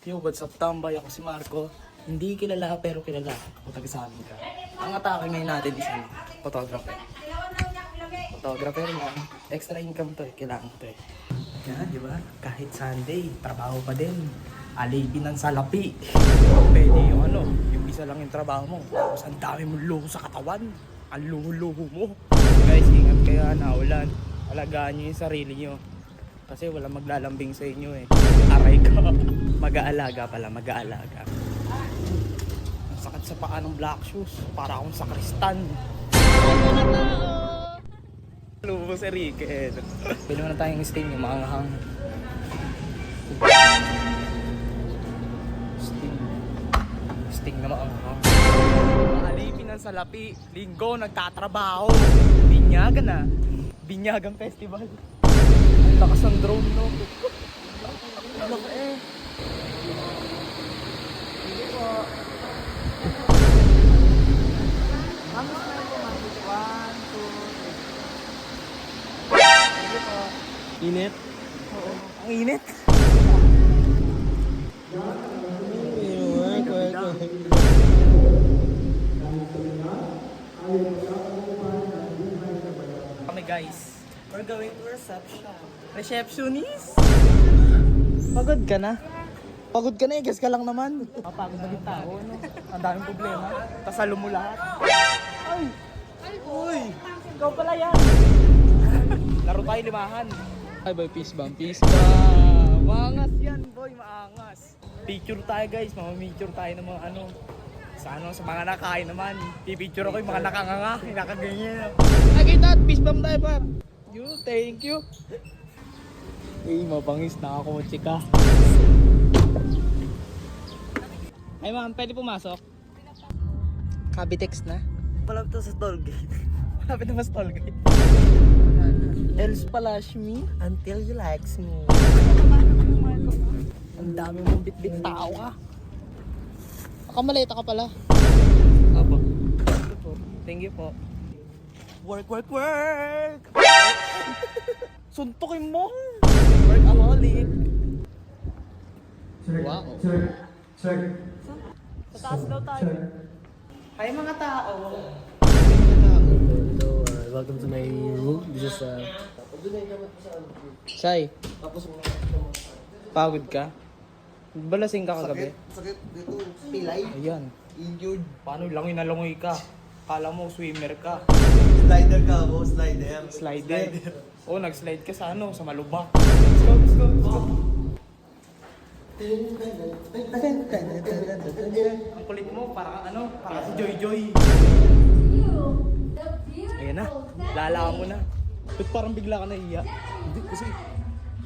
Yo, what's up, tambay? Ako si Marco. Hindi kilala pero kilala. Taga sa amin ka. Ang atake ngayon natin is ano, photographer. Photographer lang. Extra income to eh. Kailangan to eh. Yan, di ba? Kahit Sunday, trabaho pa din. Alipin ng salapi. Pwede yung ano, yung isa lang yung trabaho mo. Tapos ang dami mong luho sa katawan. Ang luho-luho mo. Guys, ingat kayo na ulan. Alagaan nyo yung sarili nyo. Kasi wala maglalambing sa inyo eh. Aray ka. Mag-aalaga pala, mag-aalaga. Ang sakit sa paa ng black shoes. Para akong sakristan. Lubo si Ricket. Pwede mo na tayong sting yung maanghang. Sting. Sting na maanghang. Alipin ng salapi. Linggo, nagtatrabaho. Binyagan na. Binyagan Festival. Ang lakas ng drone, no? Ang laki eh. Hindi po. Vamos na po, Mami. One, two, three. Sige po. Init? Oo. Ang init. Kami guys. We're going to reception. Receptionist? Pagod ka na? Pagod ka na eh, guess ka lang naman. Mapagod na yung tao, no? Ang daming problema. Kasalo mo lahat. Ay! Uy! Ikaw pala yan! Laro tayo limahan. Ay, boy, peace bomb, peace bomb. Maangas yan, boy, maangas. Picture tayo guys, mamamicture tayo ng mga ano. Sa ano, sa mga nakain naman. Pipicture ako yung mga nakanganga, nakaganyan. Nakita at peace bomb tayo, pap. You, thank you. Eh, mapangis na ako, chika. Ay, ma'am, pwede pumasok? Kabitex na? Malapit to sa tollgate. Malapit na sa tollgate. Else palash me until you likes me. Ang dami mong bit-bit tao ka. Nakamalita ka pala. Apo. Thank you po. Thank you po. Work, work, work! Suntukin mo! Workaholic! Wow. Sa taas daw tayo. Hi mga tao! Hello, uh, welcome to my room. This is uh, Shy. Pagod ka? Balasing ka kagabi? Sakit dito, pilay. Ayan. Injured. Paano langoy na langoy ka? Kala mo swimmer ka. Slider ka ako, slider. Slider. Oh, nag-slide ka sa ano, sa malubak. Let's go, let's go, let's go. Ang kulit mo, para kang ano, para si Joy Joy. Ayan na, lala mo na. Ba't parang bigla ka nahiya? Hindi, kasi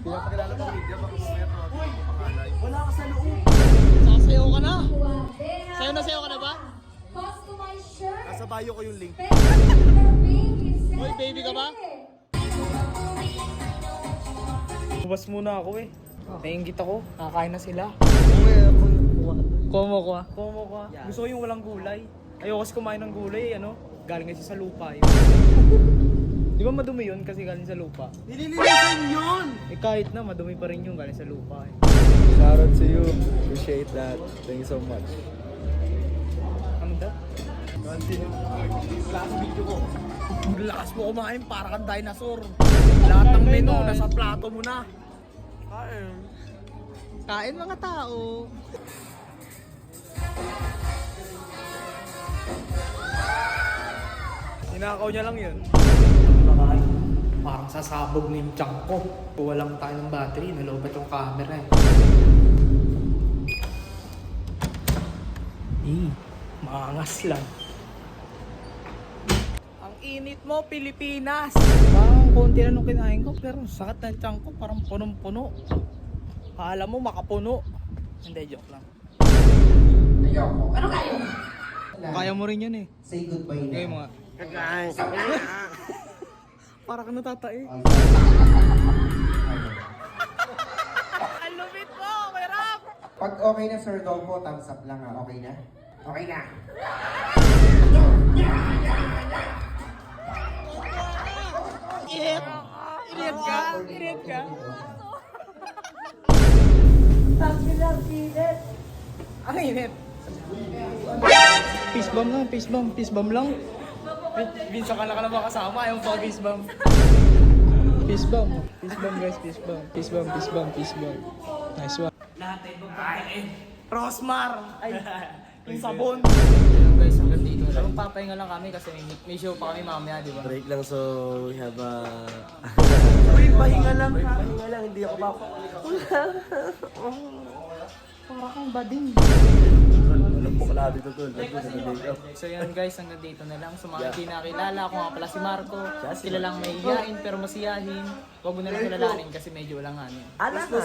Pinapakilala ko media, baka mamaya tawagin ko pangalan. wala ka sa loob. Sasayaw ka na? Sayo na sayo ka na ba? Bio ko yung link. Hoy, baby ka ba? Bubas muna ako eh. Nainggit ako, kakain na sila. Komo ko ah. Kumo ko ah. Gusto ko yung walang gulay. Ayoko kasi kumain ng gulay, ano? Galing kasi sa lupa yun. Di ba madumi yun kasi galing sa lupa? Nililinisan yun! Eh kahit na, madumi pa rin yung galing sa lupa eh. shout out to you. Appreciate that. Thank you so much. Ang lakas mo kumain para kang dinosaur. Lahat ng menu nasa plato mo na. Kain. Kain mga tao. Ninakaw niya lang yun. Parang sasabog na yung chunk ko. Kuha lang tayo ng battery, nalobat yung camera eh. Eh, maangas lang. Init mo, Pilipinas! Parang konti na nung kinain ko, pero ang sakit ng chunk ko, parang punong-puno. Kala mo makapuno. Hindi, joke lang. Kaya mo rin yun eh. Say goodbye Gawin mo nga. Para ka natatae. Ang lupit mo, may rap! Pag okay na Sir Dongpo, thumbs up lang ha. Okay na? Okay na. Init ka? Init ka? Ang init. Peace bomb lang, peace bomb, peace bomb lang. Minsan ka na ka naman kasama, yung pag-is bomb. Peace bomb. Peace bomb guys, peace bomb. Peace bomb, peace bomb, peace bomb. Nice one. Lahat ay. Rosmar! Ay, yung sabon. Ayun guys, hanggang dito lang. Magpapahinga lang kami kasi may, may show pa kami mamaya, di ba? Break lang so we have a... Uy, pahinga lang ha. Pahinga lang, hindi ako pa. Para kang bading. Walang bukla dito tol. Ito sa make up. So yun guys, hanggang dito na lang. Sa mga hindi nakilala, ako nga pala si Marco. Sila lang may iyain pero masiyahin. Huwag mo na lang kilalanin kasi medyo walang ano. Anak na,